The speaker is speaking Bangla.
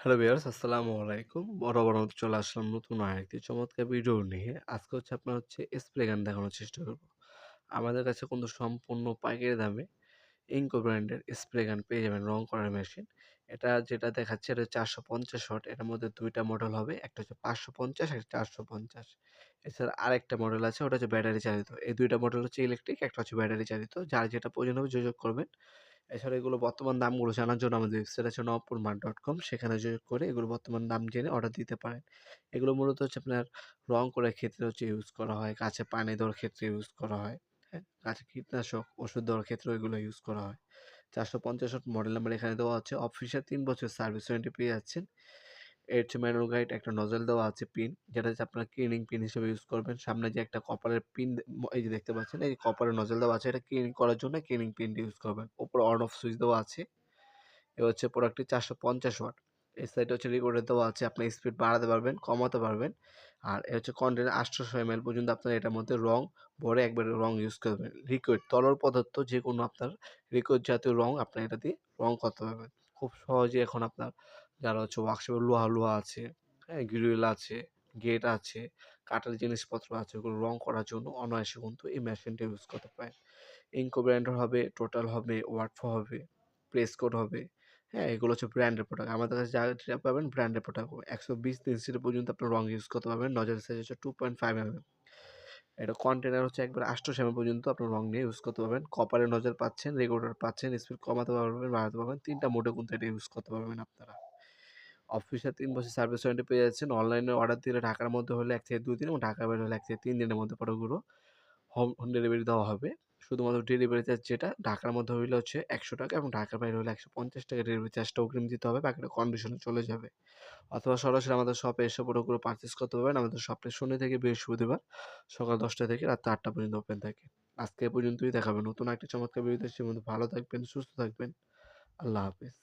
হ্যালো ভিউয়ার্স আসসালামু আলাইকুম। বড় বড় চলে আসলাম নতুন আরেকটি চমৎকার ভিডিও নিয়ে। আজকে হচ্ছে আপনার হচ্ছে স্প্রে গান দেখানোর চেষ্টা করব। আমাদের কাছে কিন্তু সম্পূর্ণ পাইকারি দামে ইনকো ব্র্যান্ডের স্প্রে গান পেয়ে যাবেন রং করার মেশিন। এটা যেটা দেখাচ্ছে এটা চারশো পঞ্চাশ শট এটার মধ্যে দুইটা মডেল হবে। একটা হচ্ছে ৫৫০ একটা ৪৫০। এছাড়া আরেকটা মডেল আছে ওটা হচ্ছে ব্যাটারি চালিত। এই দুইটা মডেল হচ্ছে ইলেকট্রিক, একটা হচ্ছে ব্যাটারি চালিত। যার যেটা প্রয়োজন হবে যোগাযোগ করবেন। এছাড়া এগুলো বর্তমান দামগুলো জানার জন্য আমাদের ওয়েবসাইট আছে নবপুর মার্ট ডট কম সেখানে যোগাযোগ করে এগুলো বর্তমান দাম জেনে অর্ডার দিতে পারেন। এগুলো মূলত হচ্ছে আপনার রং করার ক্ষেত্রে হচ্ছে ইউজ করা হয় গাছে পানি দেওয়ার ক্ষেত্রে ইউজ করা হয় হ্যাঁ? গাছে কীটনাশক ওষুধ দেওয়ার ক্ষেত্রে এগুলো ইউজ করা হয়। চারশো পঞ্চাশ মডেল নাম্বার এখানে দেওয়া আছে। অফিসের তিন বছর সার্ভিস ওয়ারেন্টি পেয়ে যাচ্ছেন। এর হচ্ছে ম্যানুয়াল গাইড একটা নজল দেওয়া আছে পিন যেটা হচ্ছে আপনার ক্লিনিং পিন হিসেবে ইউজ করবেন। সামনে যে একটা কপারের পিন এই যে দেখতে পাচ্ছেন, এই কপারের নজল দেওয়া আছে, এটা ক্লিনিং করার জন্য ক্লিনিং পিনটি ইউজ করবেন। উপরে অন অফ সুইচ দেওয়া আছে। এ হচ্ছে প্রোডাক্টটি চারশো পঞ্চাশ ওয়াট এই সাইডে হচ্ছে রেকর্ডে দেওয়া আছে, আপনি স্পিড বাড়াতে পারবেন, কমাতে পারবেন। আর এ হচ্ছে কন্টেনার আটশোশো এম পর্যন্ত আপনার এটার মধ্যে রং ভরে একবারে রং ইউজ করবেন। লিকুইড তরল পদার্থ যে কোনো আপনার লিকুইড জাতীয় রং আপনি এটা দিয়ে রং করতে পারবেন। খুব সহজে এখন আপনার যারা হচ্ছে ওয়ার্কশপে লোহা লোহা আছে হ্যাঁ গ্রিল আছে গেট আছে, কাঠের জিনিসপত্র আছে, ওগুলো রং করার জন্য অনায়াসে কিন্তু এই মেশিনটা ইউজ করতে পারেন। ইনকো ব্র্যান্ডের হবে টোটাল হবে ওয়াটফো হবে প্রেস কোড হবে হ্যাঁ এগুলো হচ্ছে ব্র্যান্ডের প্রোডাক্ট আমাদের কাছে যা যা পাবেন ব্র্যান্ডের প্রোডাক্ট একশো বিশ ইঞ্চির পর্যন্ত আপনার রং ইউজ করতে পারবেন। নজর সাইজ হচ্ছে টু পয়েন্ট ফাইভ এম এটা কন্টেনার হচ্ছে একবার আটশো এম পর্যন্ত আপনার রং নিয়ে ইউজ করতে পারবেন। কপারের নজর পাচ্ছেন রেগুলার পাচ্ছেন স্পিড কমাতে পারবেন, বাড়াতে পারবেন। তিনটা মোডে কিন্তু এটা ইউজ করতে পারবেন আপনারা। অফিসে তিন বছর সার্ভিস ওয়ারেন্টি পেয়ে যাচ্ছেন। অনলাইনে অর্ডার দিলে ঢাকার মধ্যে হলে এক থেকে দুই দিন এবং ঢাকার বাইরে হলে এক থেকে তিন দিনের মধ্যে প্রোডাক্টগুলো হোম হোম ডেলিভারি দেওয়া হবে। শুধুমাত্র ডেলিভারি চার্জ যেটা, ঢাকার মধ্যে হইলে হচ্ছে একশো টাকা এবং ঢাকার বাইরে হলে একশো পঞ্চাশ টাকা ডেলিভারি চার্জটা অগ্রিম দিতে হবে, বাকিটা কন্ডিশনে চলে যাবে। অথবা সরাসরি আমাদের শপে এসে প্রোডাক্টগুলো পারচেস করতে পারবেন। আমাদের শপটা শনি থেকে বৃহস্পতিবার সকাল দশটা থেকে রাত আটটা পর্যন্ত ওপেন থাকে। আজকে পর্যন্তই দেখাবেন নতুন একটা চমৎকার বিরতি সে ভালো থাকবেন, সুস্থ থাকবেন। আল্লাহ হাফিজ।